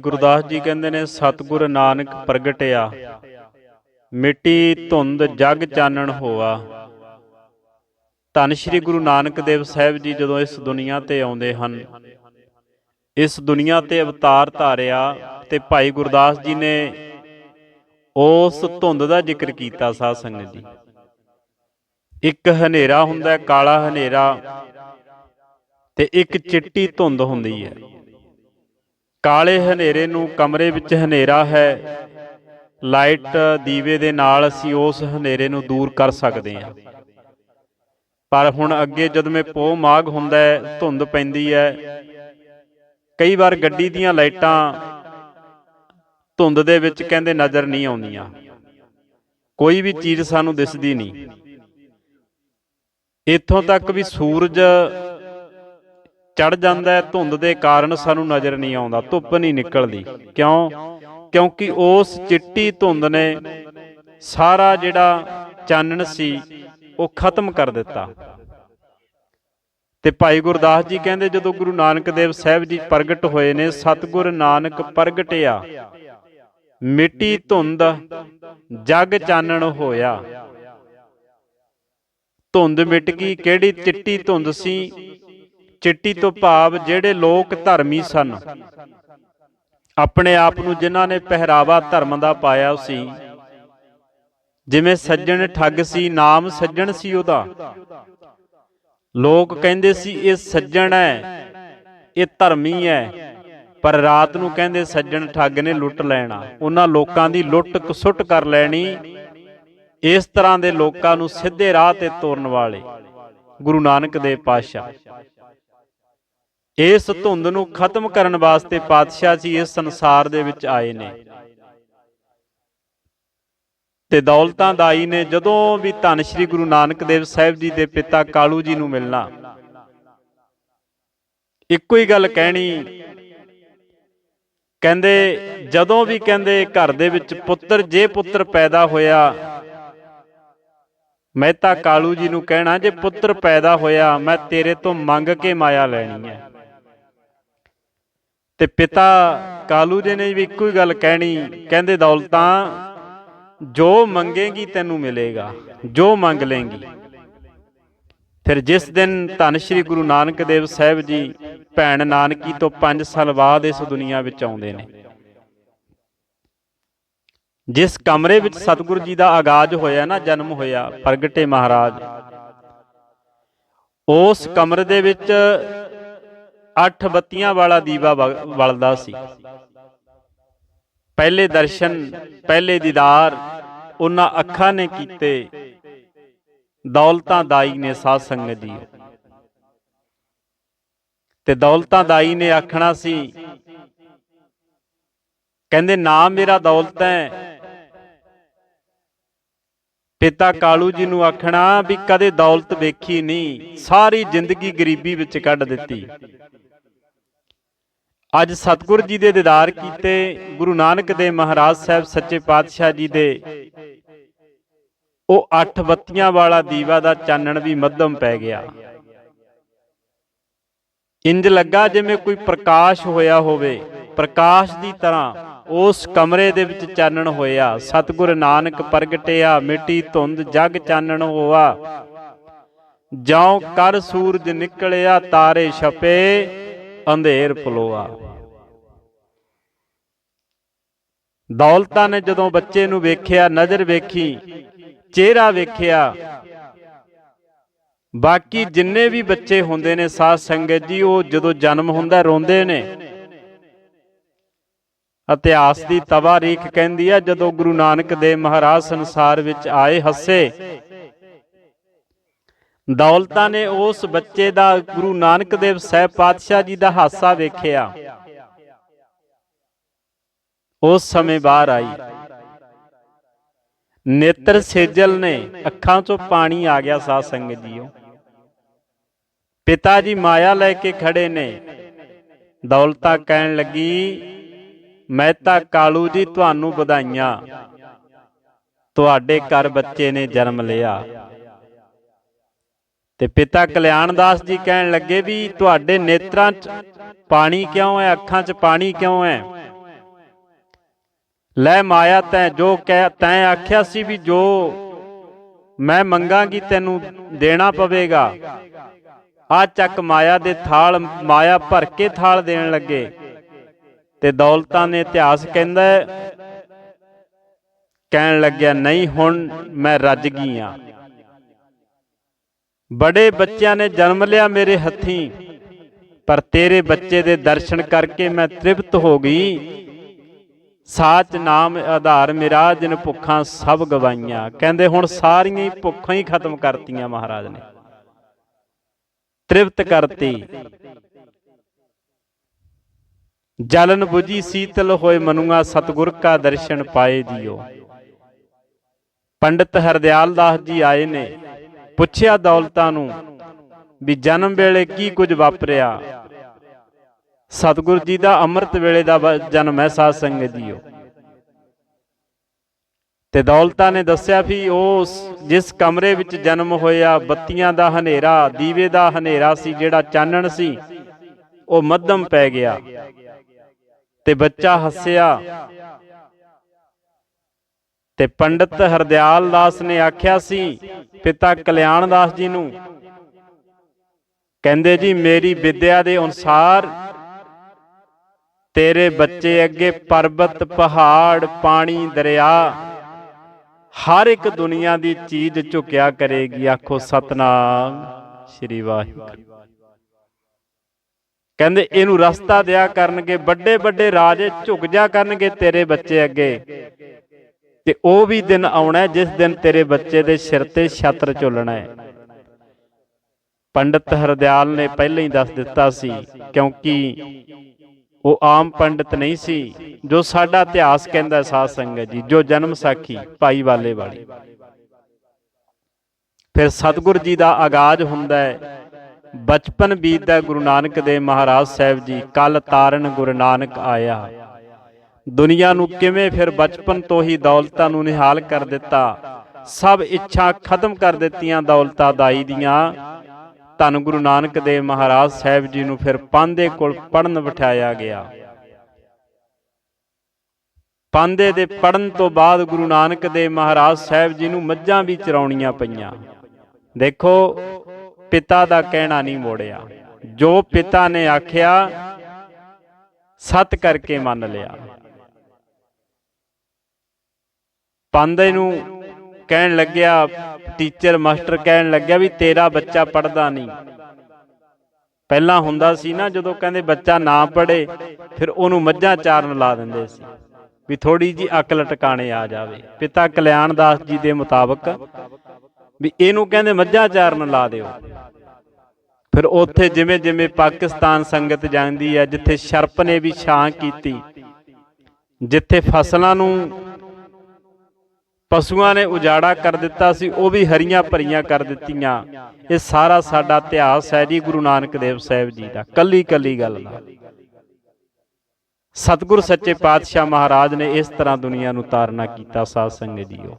ਗੁਰਦਾਸ ਜੀ ਕਹਿੰਦੇ ਨੇ, ਸਤਿਗੁਰ ਨਾਨਕ ਪ੍ਰਗਟਿਆ, ਮਿੱਟੀ ਧੁੰਦ ਜਗ ਚਾਨਣ ਹੋਆ। ਧੰਨ ਸ਼੍ਰੀ ਗੁਰੂ ਨਾਨਕ ਦੇਵ ਸਾਹਿਬ ਜੀ ਜਦੋਂ ਇਸ ਦੁਨੀਆ ਤੇ ਆਉਂਦੇ ਹਨ, ਇਸ ਦੁਨੀਆ ਤੇ ਅਵਤਾਰ ਧਾਰਿਆ ਤੇ ਭਾਈ ਗੁਰਦਾਸ ਜੀ ਨੇ ਉਸ ਧੁੰਦ ਦਾ ਜ਼ਿਕਰ ਕੀਤਾ ਸਾਧ ਸੰਗਤ ਜੀ। ਇੱਕ ਹਨੇਰਾ ਹੁੰਦਾ ਕਾਲਾ ਹਨੇਰਾ ਤੇ ਇੱਕ ਚਿੱਟੀ ਧੁੰਦ ਹੁੰਦੀ ਹੈ। ਕਾਲੇ ਹਨੇਰੇ ਨੂੰ ਕਮਰੇ ਵਿੱਚ ਹਨੇਰਾ ਹੈ। ਲਾਈਟ ਦੀਵੇ ਦੇ ਨਾਲ ਅਸੀਂ ਉਸ ਹਨੇਰੇ ਨੂੰ ਦੂਰ ਕਰ ਸਕਦੇ ਹਾਂ। ਪਰ ਹੁਣ ਅੱਗੇ ਜਦ ਮੈਂ ਪੋ ਮਾਗ ਹੁੰਦਾ ਹੈ, ਧੁੰਦ ਪੈਂਦੀ ਹੈ। ਕਈ ਵਾਰ ਗੱਡੀ ਦੀਆਂ ਲਾਈਟਾਂ ਧੁੰਦ ਦੇ ਵਿੱਚ ਕਹਿੰਦੇ ਨਜ਼ਰ ਨਹੀਂ ਆਉਂਦੀਆਂ। ਕੋਈ ਵੀ ਚੀਜ਼ ਸਾਨੂੰ ਦਿਸਦੀ ਨਹੀਂ। ਇੱਥੋਂ ਤੱਕ ਵੀ ਸੂਰਜ ਚੜ ਜਾਂਦਾ ਹੈ, ਧੁੰਦ ਦੇ ਕਾਰਨ ਸਾਨੂੰ ਨਜ਼ਰ ਨਹੀਂ ਆਉਂਦਾ, ਧੁੱਪ ਨਹੀਂ ਨਿਕਲਦੀ। ਕਿਉਂ? ਕਿਉਂਕਿ ਉਸ ਚਿੱਟੀ ਧੁੰਦ ਨੇ ਸਾਰਾ ਜਿਹੜਾ ਚਾਨਣ ਸੀ, ਉਹ ਖਤਮ ਕਰ ਦਿੱਤਾ। ਤੇ ਭਾਈ ਗੁਰਦਾਸ ਜੀ ਕਹਿੰਦੇ, ਜਦੋਂ ਗੁਰੂ ਨਾਨਕ ਦੇਵ ਸਾਹਿਬ ਜੀ ਪ੍ਰਗਟ ਹੋਏ ਨੇ, ਸਤਿਗੁਰ ਨਾਨਕ ਪ੍ਰਗਟਿਆ, ਮਿੱਟੀ ਧੁੰਦ, ਜਗ ਚਾਨਣ ਹੋਇਆ। ਧੁੰਦ ਮਿਟ ਗਈ, ਕਿਹੜੀ ਚਿੱਟੀ ਧੁੰਦ ਸੀ? ਚਿੱਟੀ ਤੋਂ ਭਾਵ ਜਿਹੜੇ ਲੋਕ ਧਰਮੀ ਸਨ। ਆਪਣੇ ਆਪ ਨੂੰ ਜਿਨ੍ਹਾਂ ਨੇ ਪਹਿਰਾਵਾ ਧਰਮ ਦਾ ਪਾਇਆ ਸੀ। ਜਿਵੇਂ ਸੱਜਣ ਠੱਗ ਸੀ, ਨਾਮ ਸੱਜਣ ਸੀ ਉਹਦਾ। ਲੋਕ ਕਹਿੰਦੇ ਸੀ, ਇਹ ਸੱਜਣ ਹੈ, ਇਹ ਧਰਮੀ ਹੈ। ਪਰ ਰਾਤ ਨੂੰ ਕਹਿੰਦੇ ਸੱਜਣ ਠੱਗ ਨੇ ਲੁੱਟ ਲੈਣਾ। ਉਹਨਾਂ ਲੋਕਾਂ ਦੀ ਲੁੱਟ ਕਸੁੱਟ ਕਰ ਲੈਣੀ। ਇਸ ਤਰ੍ਹਾਂ ਦੇ ਲੋਕਾਂ ਨੂੰ ਸਿੱਧੇ ਰਾਹ ਤੇ ਤੋਰਨ ਵਾਲੇ ਗੁਰੂ ਨਾਨਕ ਦੇਵ ਪਾਤਸ਼ਾਹ। ਇਸ ਧੁੰਦ ਨੂੰ ਖਤਮ ਕਰਨ ਵਾਸਤੇ ਪਾਤਸ਼ਾਹ ਜੀ ਇਸ ਸੰਸਾਰ ਦੇ ਵਿੱਚ ਆਏ ਨੇ। ਤੇ ਦੌਲਤਾਂ ਦਾਈ ਨੇ ਜਦੋਂ ਵੀ ਧੰਨ ਸ਼੍ਰੀ ਗੁਰੂ ਨਾਨਕ ਦੇਵ ਸਾਹਿਬ ਜੀ ਦੇ ਪਿਤਾ ਕਾਲੂ ਜੀ ਨੂੰ ਮਿਲਣਾ, ਇੱਕੋ ਹੀ ਗੱਲ ਕਹਿਣੀ, ਕਹਿੰਦੇ, ਜਦੋਂ ਵੀ ਕਹਿੰਦੇ ਘਰ ਦੇ ਵਿੱਚ ਪੁੱਤਰ, ਜੇ ਪੁੱਤਰ ਪੈਦਾ ਹੋਇਆ ਮਹਿਤਾ ਕਾਲੂ ਜੀ ਨੂੰ ਕਹਿਣਾ, ਜੇ ਪੁੱਤਰ ਪੈਦਾ ਹੋਇਆ, ਮੈਂ ਤੇਰੇ ਤੋਂ ਮੰਗ ਕੇ ਮਾਇਆ ਲੈਣੀ ਹੈ। ਤੇ ਪਿਤਾ ਕਾਲੂ ਜੀ ਨੇ ਵੀ ਇੱਕੋ ਹੀ ਗੱਲ ਕਹਿਣੀ, ਕਹਿੰਦੇ ਦੌਲਤਾਂ, ਜੋ ਮੰਗੇਗੀ ਤੈਨੂੰ ਮਿਲੇਗਾ, ਜੋ ਮੰਗ ਲੇਂਗੀ ਫਿਰ ਜਿਸ ਦਿਨ ਧੰਨ ਸ਼੍ਰੀ ਗੁਰੂ ਨਾਨਕ ਦੇਵ ਸਾਹਿਬ ਜੀ ਭੈਣ ਨਾਨਕੀ ਤੋਂ 5 ਸਾਲ ਬਾਅਦ ਇਸ ਦੁਨੀਆ ਵਿੱਚ ਆਉਂਦੇ ਨੇ। ਜਿਸ ਕਮਰੇ ਵਿੱਚ ਸਤਿਗੁਰੂ ਜੀ ਦਾ ਆਗਾਜ਼ ਹੋਇਆ ਨਾ, ਜਨਮ ਹੋਇਆ, ਪ੍ਰਗਟੇ ਮਹਾਰਾਜ, ਉਸ ਕਮਰੇ ਦੇ ਵਿੱਚ ਅੱਠ ਬੱਤੀਆਂ ਵਾਲਾ ਦੀਵਾ ਬਲਦਾ ਸੀ। ਪਹਿਲੇ ਦਰਸ਼ਨ, ਪਹਿਲੇ ਦੀਦਾਰ, ਉਹਨਾਂ ਅੱਖਾਂ ਨੇ ਕੀਤੇ। ਦੌਲਤਾਂ ਦਾਈ ਨੇ ਸਾਧ ਸੰਗਤ ਜੀ। ਤੇ ਦੌਲਤਾਂ ਦਾਈ ਨੇ ਆਖਣਾ ਸੀ, ਕਹਿੰਦੇ, ਨਾ ਮੇਰਾ ਦੌਲਤ ਹੈ। ਪਿਤਾ ਕਾਲੂ ਜੀ ਨੂੰ ਆਖਣਾ ਵੀ ਕਦੇ ਦੌਲਤ ਵੇਖੀ ਨਹੀਂ, ਸਾਰੀ ਜ਼ਿੰਦਗੀ ਗਰੀਬੀ ਵਿੱਚ ਕੱਢ ਦਿੱਤੀ। ਅੱਜ ਸਤਿਗੁਰ ਜੀ ਦੇ ਦੀਦਾਰ ਕੀਤੇ ਗੁਰੂ ਨਾਨਕ ਦੇਵ ਮਹਾਰਾਜ ਸਾਹਿਬ ਸੱਚੇ ਪਾਤਸ਼ਾਹ ਜੀ ਦੇ। ਉਹ ਅੱਠ ਬੱਤੀਆਂ ਵਾਲਾ ਦੀਵਾ ਦਾ ਚਾਨਣ ਵੀ ਮੱਧਮ ਪੈ ਗਿਆ। ਇੰਜ ਲੱਗਾ ਜਿਵੇਂ ਕੋਈ ਪ੍ਰਕਾਸ਼ ਹੋਇਆ ਹੋਵੇ। ਪ੍ਰਕਾਸ਼ ਦੀ ਤਰ੍ਹਾਂ ਉਸ ਕਮਰੇ ਦੇ ਵਿੱਚ ਚਾਨਣ ਹੋਇਆ। ਸਤਿਗੁਰ ਨਾਨਕ ਪ੍ਰਗਟਿਆ, ਮਿੱਟੀ ਧੁੰਦ ਜਗ ਚਾਨਣ ਹੋਆ। ਜਉ ਕਰ ਸੂਰਜ ਨਿਕਲਿਆ, ਤਾਰੇ ਛਪੇ। ਅੰਧੇਰ ਪਲੋਆ ਦੌਲਤਾਂ ਨੇ ਜਦੋਂ ਬੱਚੇ ਨੂੰ ਵੇਖਿਆ, ਨਜ਼ਰ ਵੇਖੀ, ਚਿਹਰਾ ਵੇਖਿਆ, ਬਾਕੀ ਜਿੰਨੇ ਵੀ ਬੱਚੇ ਹੁੰਦੇ ਨੇ ਸਾਧ ਸੰਗਤ ਜੀ, ਉਹ ਜਦੋਂ ਜਨਮ ਹੁੰਦਾ ਰੋਂਦੇ ਨੇ। ਇਤਿਹਾਸ ਦੀ ਤਵਾਰੀਖ ਕਹਿੰਦੀ ਹੈ ਜਦੋਂ ਗੁਰੂ ਨਾਨਕ ਦੇਵ ਮਹਾਰਾਜ ਸੰਸਾਰ ਵਿੱਚ ਆਏ ਹੱਸੇ ਦੌਲਤਾਂ ਨੇ ਉਸ ਬੱਚੇ ਦਾ ਗੁਰੂ ਨਾਨਕ ਦੇਵ ਸਾਹਿਬ ਪਾਤਸ਼ਾਹ ਜੀ ਦਾ ਹਾਸਾ ਵੇਖਿਆ। ਉਸ ਸਮੇਂ ਬਾਹਰ ਆਈ। ਨੇਤਰ ਸੇਜਲ ਨੇ ਅੱਖਾਂ 'ਚੋਂ ਪਾਣੀ ਆ ਗਿਆ ਸਾਧ ਸੰਗਤ ਜੀਓ। ਪਿਤਾ ਜੀ ਮਾਇਆ ਲੈ ਕੇ ਖੜੇ ਨੇ। ਦੌਲਤਾ ਕਹਿਣ ਲੱਗੀ ਮਹਿਤਾ ਕਾਲੂ ਜੀ ਤੁਹਾਨੂੰ ਵਧਾਈਆਂ। ਤੁਹਾਡੇ ਘਰ ਬੱਚੇ ਨੇ ਜਨਮ ਲਿਆ। ਤੇ ਪਿਤਾ ਕਲਿਆਣ ਦਾਸ ਜੀ ਕਹਿਣ ਲੱਗੇ ਵੀ ਤੁਹਾਡੇ ਨੇਤਰਾਂ 'ਚ ਪਾਣੀ ਕਿਉਂ ਹੈ? ਅੱਖਾਂ 'ਚ ਪਾਣੀ ਕਿਉਂ ਹੈ? ਲੈ ਮਾਇਆ, ਤੈਂ ਜੋ ਕਹਿ, ਤੈਂ ਆਖਿਆ ਸੀ ਵੀ ਜੋ ਮੈਂ ਮੰਗਾਂਗੀ ਤੈਨੂੰ ਦੇਣਾ ਪਵੇਗਾ। ਆ ਚੱਕ ਮਾਇਆ ਦੇ ਥਾਲ, ਮਾਇਆ ਭਰ ਕੇ ਥਾਲ ਦੇਣ ਲੱਗੇ। ਤੇ ਦੌਲਤਾਂ ਨੇ ਇਤਿਹਾਸ ਕਹਿੰਦਾ ਕਹਿਣ ਲੱਗਿਆ, ਨਹੀਂ, ਹੁਣ ਮੈਂ ਰੱਜ ਗਈ ਆ। ਬੜੇ ਬੱਚਿਆਂ ਨੇ ਜਨਮ ਲਿਆ ਮੇਰੇ ਹੱਥੀਂ, ਪਰ ਤੇਰੇ ਬੱਚੇ ਦੇ ਦਰਸ਼ਨ ਕਰਕੇ ਮੈਂ ਤ੍ਰਿਪਤ ਹੋ ਗਈ। ਸਾਚ ਨਾਮ ਆਧਾਰ ਮੇਰਾ, ਜਿਨ ਭੁੱਖਾਂ ਸਭ ਗਵਾਈਆਂ। ਕਹਿੰਦੇ ਹੁਣ ਸਾਰੀਆਂ ਹੀ ਭੁੱਖਾਂ ਹੀ ਖਤਮ ਕਰਤੀਆਂ ਮਹਾਰਾਜ ਨੇ। ਤ੍ਰਿਪਤ ਕਰਤੀ। ਜਲਨ 부ਜੀ ਸੀਤਲ ਹੋਏ ਮਨੁਆ, ਸਤਗੁਰ ਕਾ ਦਰਸ਼ਨ ਪਾਏ ਦਿਓ। ਪੰਡਿਤ ਹਰਦਿਆਲ ਦਾਸ ਜੀ ਆਏ ਨੇ। ਪੁੱਛਿਆ ਦੌਲਤਾਂ ਨੂੰ ਵੀ ਜਨਮ ਵੇਲੇ ਕੀ ਕੁਝ ਵਾਪਰਿਆ। ਸਤਿਗੁਰ ਜੀ ਦਾ ਅੰਮ੍ਰਿਤ ਵੇਲੇ ਦਾ ਜਨਮ ਹੈ, ਸਾਧ ਸੰਗਤ ਜੀਓ। ਤੇ ਦੌਲਤਾਂ ਨੇ ਦੱਸਿਆ ਵੀ ਉਹ ਜਿਸ ਕਮਰੇ ਵਿੱਚ ਜਨਮ ਹੋਇਆ, ਬੱਤੀਆਂ ਦਾ ਹਨੇਰਾ, ਦੀਵੇ ਦਾ ਹਨੇਰਾ ਸੀ, ਜਿਹੜਾ ਚਾਨਣ ਸੀ, ਉਹ ਮੱਧਮ ਪੈ ਗਿਆ। ਤੇ ਬੱਚਾ ਹੱਸਿਆ ਤੇ ਪੰਡਿਤ ਹਰਦਿਆਲ ਦਾਸ ਨੇ ਆਖਿਆ ਸੀ, ਪਿਤਾ ਕਲਿਆਣ ਦਾਸ ਜੀ ਨੂੰ। ਕਹਿੰਦੇ ਜੀ, ਮੇਰੀ ਵਿਦਿਆ ਦੇ ਅਨੁਸਾਰ ਤੇਰੇ ਬੱਚੇ ਅੱਗੇ ਪਰਬਤ, ਪਹਾੜ, ਪਾਣੀ, ਦਰਿਆ ਹਰ ਇੱਕ ਦੁਨੀਆ ਦੀ ਚੀਜ਼ ਝੁਕਿਆ ਕਰੇਗੀ, ਆਖੋ ਸਤਨਾਮ ਸ੍ਰੀ ਵਾਹਿਗੁਰੂ। ਕਹਿੰਦੇ, ਇਹਨੂੰ ਰਸਤਾ ਦਿਆ ਕਰਨਗੇ ਵੱਡੇ ਵੱਡੇ ਰਾਜੇ ਝੁਕ ਜਾ ਕਰਨਗੇ ਤੇਰੇ ਬੱਚੇ ਅੱਗੇ। ਤੇ ਉਹ ਵੀ ਦਿਨ ਆਉਣਾ ਜਿਸ ਦਿਨ ਤੇਰੇ ਬੱਚੇ ਦੇ ਸਿਰ ਤੇ ਛਤਰ ਝੁੱਲਣਾ ਹੈ। ਪੰਡਿਤ ਹਰਦਿਆਲ ਨੇ ਪਹਿਲਾਂ ਹੀ ਦੱਸ ਦਿੱਤਾ ਸੀ, ਕਿਉਂਕਿ ਉਹ ਆਮ ਪੰਡਿਤ ਨਹੀਂ ਸੀ, ਜੋ ਸਾਡਾ ਇਤਿਹਾਸ ਕਹਿੰਦਾ ਸਾਧ ਸੰਗਤ ਜੀ, ਜੋ ਜਨਮ ਸਾਖੀ ਭਾਈ ਵਾਲੇ ਵਾਲੀ। ਫਿਰ ਸਤਿਗੁਰ ਜੀ ਦਾ ਆਗਾਜ਼ ਹੁੰਦਾ ਹੈ, ਬਚਪਨ ਬੀਤਦਾ ਗੁਰੂ ਨਾਨਕ ਦੇ ਮਹਾਰਾਜ ਸਾਹਿਬ ਜੀ ਕੱਲ ਤਾਰਨ ਗੁਰੂ ਨਾਨਕ ਆਇਆ। ਦੁਨੀਆ ਨੂੰ ਕਿਵੇਂ ਫਿਰ ਬਚਪਨ ਤੋਂ ਹੀ ਦੌਲਤਾਂ ਨੂੰ ਨਿਹਾਲ ਕਰ ਦਿੱਤਾ? ਸਭ ਇੱਛਾ ਖਤਮ ਕਰ ਦਿੱਤੀਆਂ ਦੌਲਤਾਂ ਦਾਈ ਦੀਆਂ। ਧੰਨ ਗੁਰੂ ਨਾਨਕ ਦੇਵ ਮਹਾਰਾਜ ਸਾਹਿਬ ਜੀ ਨੂੰ ਫਿਰ ਪਾਂਦੇ ਕੋਲ ਪੜਨ ਬਿਠਾਇਆ ਗਿਆ। ਪਾਂਦੇ ਦੇ ਪੜਨ ਤੋਂ ਬਾਅਦ ਗੁਰੂ ਨਾਨਕ ਦੇਵ ਮਹਾਰਾਜ ਸਾਹਿਬ ਜੀ ਨੂੰ ਮੱਝਾਂ ਵੀ ਚਰਾਉਣੀਆਂ ਪਈਆਂ। ਦੇਖੋ, ਪਿਤਾ ਦਾ ਕਹਿਣਾ ਨਹੀਂ ਮੋੜਿਆ। ਜੋ ਪਿਤਾ ਨੇ ਆਖਿਆ, ਸਤ ਕਰਕੇ ਮੰਨ ਲਿਆ। ਪਾਂਦੇ ਨੂੰ ਕਹਿਣ ਲੱਗਿਆ ਟੀਚਰ ਮਾਸਟਰ ਕਹਿਣ ਲੱਗਿਆ ਵੀ ਤੇਰਾ ਬੱਚਾ ਪੜਦਾ ਨਹੀਂ। ਪਹਿਲਾਂ ਹੁੰਦਾ ਸੀ ਨਾ, ਜਦੋਂ ਕਹਿੰਦੇ ਬੱਚਾ ਨਾ ਪੜੇ ਫਿਰ ਉਹਨੂੰ ਮੱਝਾਂ ਚਾਰਨ ਲਾ ਦਿੰਦੇ ਸੀ ਵੀ ਥੋੜੀ ਜੀ ਅਕਲ ਟਿਕਾਣੇ ਆ ਜਾਵੇ। ਪਿਤਾ ਕਲਿਆਣ ਦਾਸ ਜੀ ਦੇ ਮੁਤਾਬਕ ਵੀ ਇਹਨੂੰ ਕਹਿੰਦੇ ਮੱਝਾਂ ਚਾਰਨ ਲਾ ਦਿਓ। ਫਿਰ ਉੱਥੇ ਜਿਵੇਂ ਜਿਵੇਂ ਪਾਕਿਸਤਾਨ ਸੰਗਤ ਜਾਂਦੀ ਹੈ, ਜਿੱਥੇ ਸ਼ਰਪ ਨੇ ਵੀ ਛਾਂ ਕੀਤੀ, ਜਿੱਥੇ ਫਸਲਾਂ ਨੂੰ ਪਸ਼ੂਆਂ ਨੇ ਉਜਾੜਾ ਕਰ ਦਿੱਤਾ ਸੀ, ਉਹ ਵੀ ਹਰੀਆਂ ਭਰੀਆਂ ਕਰ ਦਿੱਤੀਆਂ। ਇਹ ਸਾਰਾ ਸਾਡਾ ਇਤਿਹਾਸ ਹੈ ਜੀ, ਗੁਰੂ ਨਾਨਕ ਦੇਵ ਸਾਹਿਬ ਜੀ ਦਾ, ਕੱਲੀ ਕੱਲੀ ਗੱਲ ਦਾ। ਸਤਿਗੁਰ ਸੱਚੇ ਪਾਤਸ਼ਾਹ ਮਹਾਰਾਜ ਨੇ ਇਸ ਤਰ੍ਹਾਂ ਦੁਨੀਆ ਨੂੰ ਤਾਰਨਾ ਕੀਤਾ, ਸਾਧ ਸੰਗਤ ਜੀਓ।